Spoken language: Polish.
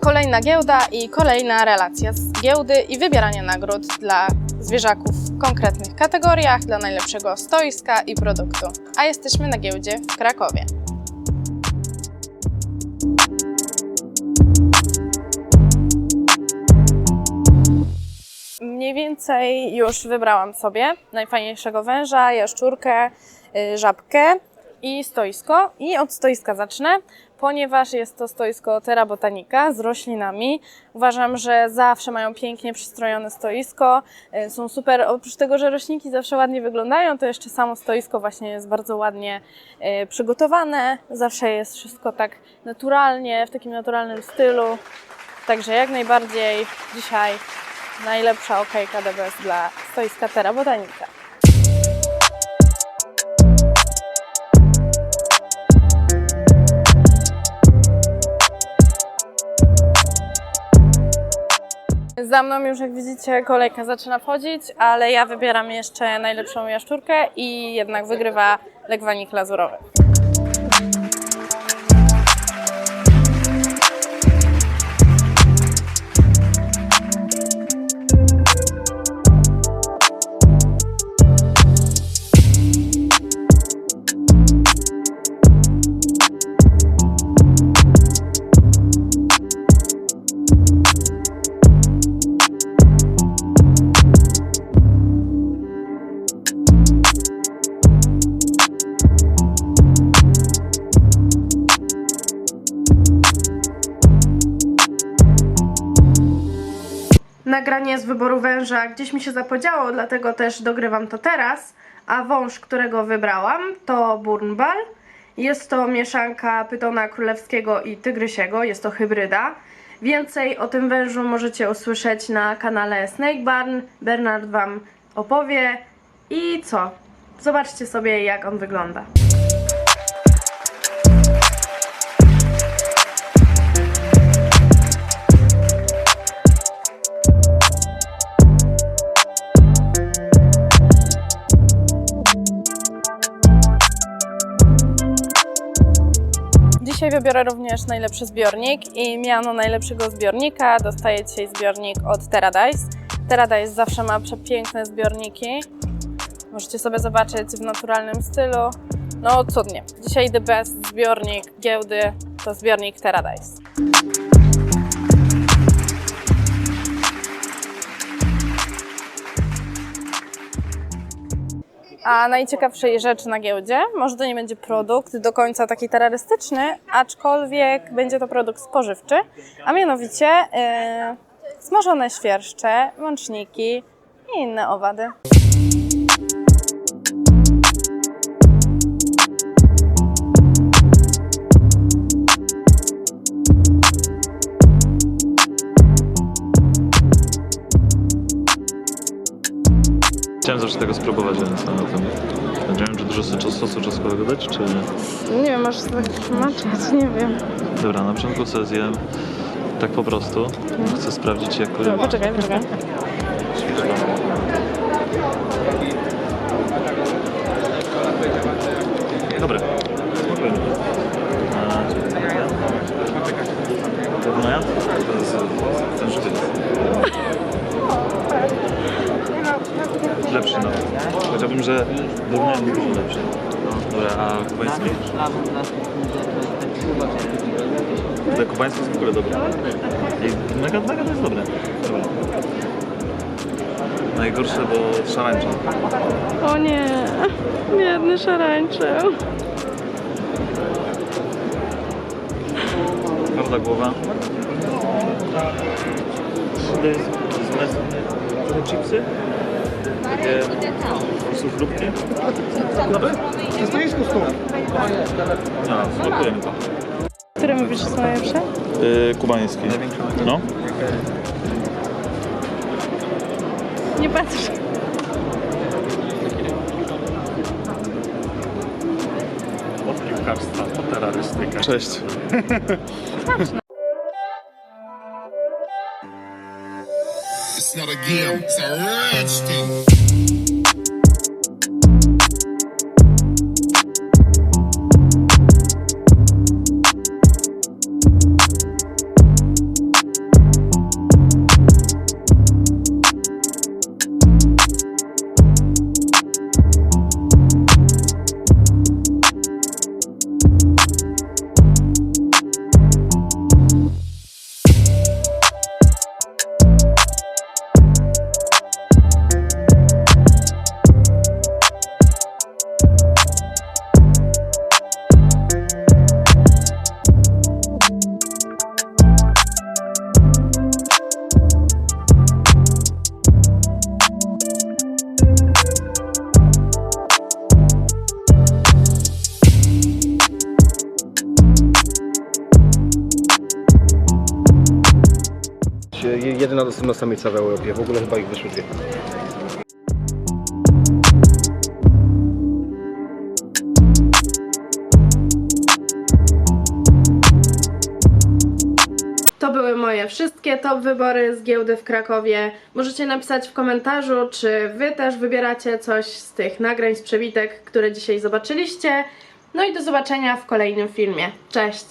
Kolejna giełda i kolejna relacja z giełdy i wybieranie nagród dla zwierzaków w konkretnych kategoriach, dla najlepszego stoiska i produktu. A jesteśmy na giełdzie w Krakowie. Mniej więcej już wybrałam sobie najfajniejszego węża, jaszczurkę, y, żabkę i stoisko. I od stoiska zacznę, ponieważ jest to stoisko Terra Botanica z roślinami. Uważam, że zawsze mają pięknie przystrojone stoisko. y, Są super, oprócz tego, że roślinki zawsze ładnie wyglądają, to jeszcze samo stoisko właśnie jest bardzo ładnie y, przygotowane. Zawsze jest wszystko tak naturalnie, w takim naturalnym stylu. Także jak najbardziej dzisiaj najlepsza okejka DBS dla stoiska Terra Botanica. Za mną już, jak widzicie, kolejka zaczyna wchodzić, ale ja wybieram jeszcze najlepszą jaszczurkę i jednak wygrywa legwanik lazurowy. Nagranie z wyboru węża gdzieś mi się zapodziało, dlatego też dogrywam to teraz. A wąż, którego wybrałam, to Burnbal. Jest to mieszanka pytona królewskiego i tygrysiego, jest to hybryda. Więcej o tym wężu możecie usłyszeć na kanale Snake Barn. Bernard Wam opowie. I co? Zobaczcie sobie, jak on wygląda. Dzisiaj wybiorę również najlepszy zbiornik i miano najlepszego zbiornika dostaje dzisiaj zbiornik od Teradice. Teradice zawsze ma przepiękne zbiorniki. Możecie sobie zobaczyć w naturalnym stylu. No cudnie. Dzisiaj the best zbiornik giełdy to zbiornik Teradice. A najciekawszej rzeczy na giełdzie, może to nie będzie produkt do końca taki terrorystyczny, aczkolwiek będzie to produkt spożywczy, a mianowicie yy, smażone świerszcze, łączniki i inne owady. Chciałem zawsze tego spróbować, więc na tym. Nie wiem, czy dużo sosu, sosu czosnkowego dać, czy... Nie wiem, może tak tłumaczyć, nie wiem. Dobra, na początku sobie zjem tak po prostu. Chcę sprawdzić, jak... No, poczekaj, poczekaj. Że wyrównałem dużo lepszy. No, dobra, a kubański? Te kubańskie jest w ogóle dobre. I mega, mega to jest dobre. Dobra. Najgorsze, bo szarańcza. O nie, biedny szarańczy. Twarda głowa. To jest zamiast trochę chipsy. Takie po prostu chrupki. Na stoisku stół. No, smakuje mi to. Które mówisz, że są najlepsze? Yy, kubański. No. Nie patrz. Od piłkarstwa po terrorystykę. Cześć. It's not a game, it's a thing. Jedyna dostępna samica w Europie. W ogóle chyba ich wyszły dwie. To były moje wszystkie top wybory z giełdy w Krakowie. Możecie napisać w komentarzu, czy wy też wybieracie coś z tych nagrań z przebitek, które dzisiaj zobaczyliście. No i do zobaczenia w kolejnym filmie. Cześć!